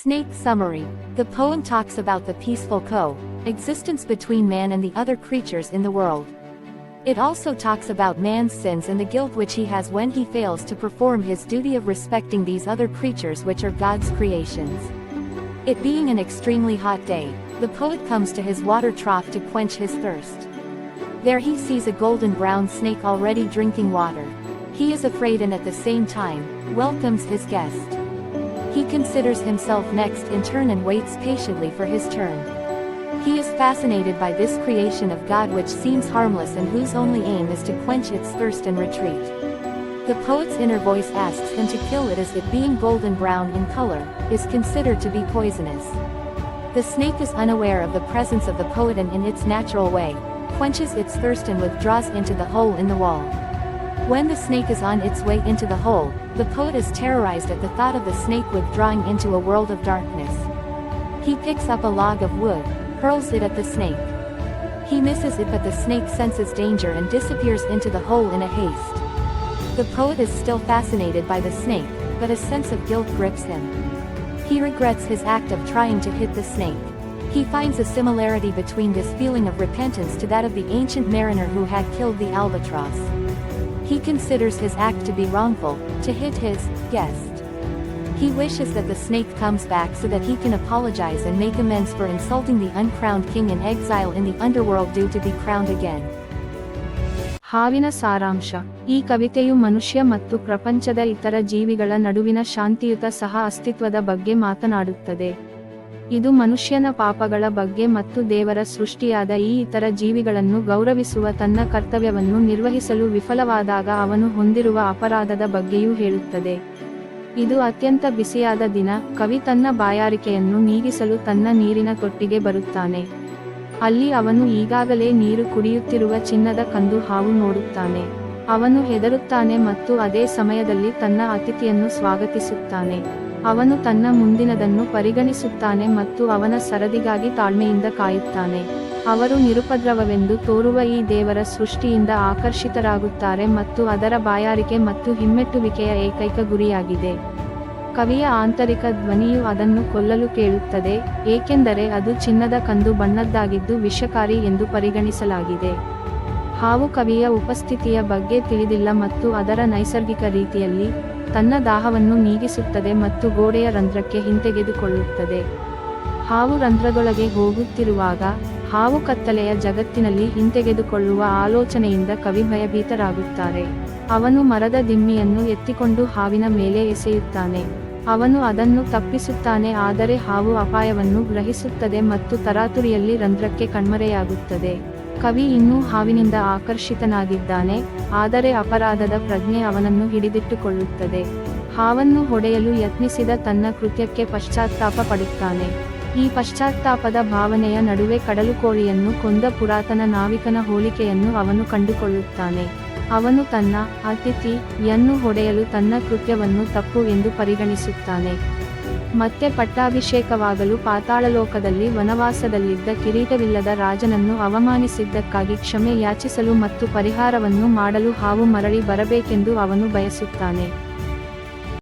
Snake Summary The poem talks about the peaceful co-existence between man and the other creatures in the world. It also talks about man's sins and the guilt which he has when he fails to perform his duty of respecting these other creatures which are God's creations. It being an extremely hot day, the poet comes to his water trough to quench his thirst. There he sees a golden brown snake already drinking water. He is afraid and at the same time, welcomes his guest. He considers himself next in turn and waits patiently for his turn. He is fascinated by this creation of God which seems harmless and whose only aim is to quench its thirst and retreat. The poet's inner voice asks him to kill it as it being golden brown in color, is considered to be poisonous. The snake is unaware of the presence of the poet and in its natural way, quenches its thirst and withdraws into the hole in the wall. When the snake is on its way into the hole, the poet is terrorized at the thought of the snake withdrawing into a world of darkness. He picks up a log of wood, hurls it at the snake. He misses it but the snake senses danger and disappears into the hole in a haste. The poet is still fascinated by the snake, but a sense of guilt grips him. He regrets his act of trying to hit the snake. He finds a similarity between this feeling of repentance to that of the ancient mariner who had killed the albatross. He considers his act to be wrongful, to hit his guest. He wishes that the snake comes back so that he can apologize and make amends for insulting the uncrowned king in exile in the underworld due to be crowned again. ಹಾವಿನ ಸಾರಾಂಶ ಈ ಕವಿತೆಯು ಮನುಷ್ಯ ಮತ್ತು ಪ್ರಪಂಚದ ಇತರ ಜೀವಿಗಳ ನಡುವಿನ ಶಾಂತಿಯುತ ಸಹ ಅಸ್ತಿತ್ವದ ಬಗ್ಗೆ ಮಾತನಾಡುತ್ತದೆ ಇದು ಮನುಷ್ಯನ ಪಾಪಗಳ ಬಗ್ಗೆ ಮತ್ತು ದೇವರ ಸೃಷ್ಟಿಯಾದ ಈ ಇತರ ಜೀವಿಗಳನ್ನು ಗೌರವಿಸುವ ತನ್ನ ಕರ್ತವ್ಯವನ್ನು ನಿರ್ವಹಿಸಲು ವಿಫಲವಾದಾಗ ಅವನು ಹೊಂದಿರುವ ಅಪರಾಧದ ಬಗ್ಗೆಯೂ ಹೇಳುತ್ತದೆ. ಇದು ಅತ್ಯಂತ ಬಿಸಿಯಾದ ದಿನ, ಕವಿ ತನ್ನ ಬಾಯಾರಿಕೆಯನ್ನು ನೀಗಿಸಲು ತನ್ನ ನೀರಿನ ತೊಟ್ಟಿಗೆ ಬರುತ್ತಾನೆ. ಅಲ್ಲಿ ಅವನು ಈಗಾಗಲೇ ನೀರು ಕುಡಿಯುತ್ತಿರುವ ಚಿನ್ನದ ಕಂದು ಹಾವು ನೋಡುತ್ತಾನೆ. ಅವನು ಹೆದರುತ್ತಾನೆ ಮತ್ತು ಅದೇ ಸಮಯದಲ್ಲಿ ತನ್ನ ಅತಿಥಿಯನ್ನು ಸ್ವಾಗತಿಸುತ್ತಾನೆ. ಅವನು ತನ್ನ ಮುಂದಿನದನ್ನು ಪರಿಗಣಿಸುತ್ತಾನೆ ಮತ್ತು ಅವನ ಸರದಿಗಾಗಿ ತಾಳ್ಮೆಯಿಂದ ಕಾಯುತ್ತಾನೆ. ಅವರು ನಿರುಪದ್ರವವೆಂದು ತೋರುವ ಈ ದೇವರ ಸೃಷ್ಟಿಯಿಂದ ಆಕರ್ಷಿತರಾಗುತ್ತಾರೆ ಮತ್ತು ಅದರ ಬಾಯಾರಿಕೆ ಮತ್ತು ಹಿಮ್ಮೆಟ್ಟುವಿಕೆಯ ಏಕೈಕ ಗುರಿಯಾಗಿದೆ. ಕವಿಯ ಆಂತರಿಕ ಧ್ವನಿಯು ಅದನ್ನು ಕೊಲ್ಲಲು ಕೇಳುತ್ತದೆ, ಏಕೆಂದರೆ ಅದು ಚಿನ್ನದ ಕಂದು ಬಣ್ಣದ್ದಾಗಿದ್ದು ವಿಷಕಾರಿ ಎಂದು ಪರಿಗಣಿಸಲಾಗಿದೆ. ಹಾವು ಕವಿಯ ಉಪಸ್ಥಿತಿಯ ಬಗ್ಗೆ ತಿಳಿದಿಲ್ಲ ಮತ್ತು ಅದರ ನೈಸರ್ಗಿಕ ರೀತಿಯಲ್ಲಿ ತನ್ನ ದಾಹವನ್ನು ನೀಗಿಸುತ್ತದೆ ಮತ್ತು ಗೋಡೆಯ ರಂಧ್ರಕ್ಕೆ ಹಿಂತೆಗೆದುಕೊಳ್ಳುತ್ತದೆ. ಹಾವು ರಂಧ್ರದೊಳಗೆ ಹೋಗುತ್ತಿರುವಾಗ, ಹಾವು ಕತ್ತಲೆಯ ಜಗತ್ತಿನಲ್ಲಿ ಹಿಂತೆಗೆದುಕೊಳ್ಳುವ ಆಲೋಚನೆಯಿಂದ ಕವಿ ಭಯಭೀತರಾಗುತ್ತಾರೆ. ಅವನು ಮರದ ದಿಮ್ಮಿಯನ್ನು ಎತ್ತಿಕೊಂಡು ಹಾವಿನ ಮೇಲೆ ಎಸೆಯುತ್ತಾನೆ. ಅವನು ಅದನ್ನು ತಪ್ಪಿಸುತ್ತಾನೆ ಆದರೆ ಹಾವು ಅಪಾಯವನ್ನು ಗ್ರಹಿಸುತ್ತದೆ ಮತ್ತು ತರಾತುರಿಯಲ್ಲಿ ರಂಧ್ರಕ್ಕೆ ಕಣ್ಮರೆಯಾಗುತ್ತದೆ. ಕವಿ ಇನ್ನೂ ಹಾವಿನಿಂದ ಆಕರ್ಷಿತನಾಗಿದ್ದಾನೆ, ಆದರೆ ಅಪರಾಧದ ಪ್ರಜ್ಞೆ ಅವನನ್ನು ಹಿಡಿದಿಟ್ಟುಕೊಳ್ಳುತ್ತದೆ. ಹಾವನ್ನು ಹೊಡೆಯಲು ಯತ್ನಿಸಿದ ತನ್ನ ಕೃತ್ಯಕ್ಕೆ ಪಶ್ಚಾತ್ತಾಪ ಪಡುತ್ತಾನೆ. ಈ ಪಶ್ಚಾತ್ತಾಪದ ಭಾವನೆಯ ನಡುವೆ ಕಡಲುಕೋಳಿಯನ್ನು ಕೊಂದ ಪುರಾತನ ನಾವಿಕನ ಹೋಲಿಕೆಯನ್ನು ಅವನು ಕಂಡುಕೊಳ್ಳುತ್ತಾನೆ. ಅವನು ತನ್ನ ಅತಿಥಿಯನ್ನು ಹೊಡೆಯಲು ತನ್ನ ಕೃತ್ಯವನ್ನು ತಪ್ಪು ಎಂದು ಪರಿಗಣಿಸುತ್ತಾನೆ. ಮತ್ತೆ ಪಟ್ಟಾಭಿಷೇಕವಾಗಲು ಪಾತಾಳಲೋಕದಲ್ಲಿ ವನವಾಸದಲ್ಲಿದ್ದ ಕಿರೀಟವಿಲ್ಲದ ರಾಜನನ್ನು ಅವಮಾನಿಸಿದ್ದಕ್ಕಾಗಿ ಕ್ಷಮೆ ಯಾಚಿಸಲು ಮತ್ತು ಪರಿಹಾರವನ್ನು ಮಾಡಲು ಹಾವು ಮರಳಿ ಬರಬೇಕೆಂದು ಅವನು ಬಯಸುತ್ತಾನೆ.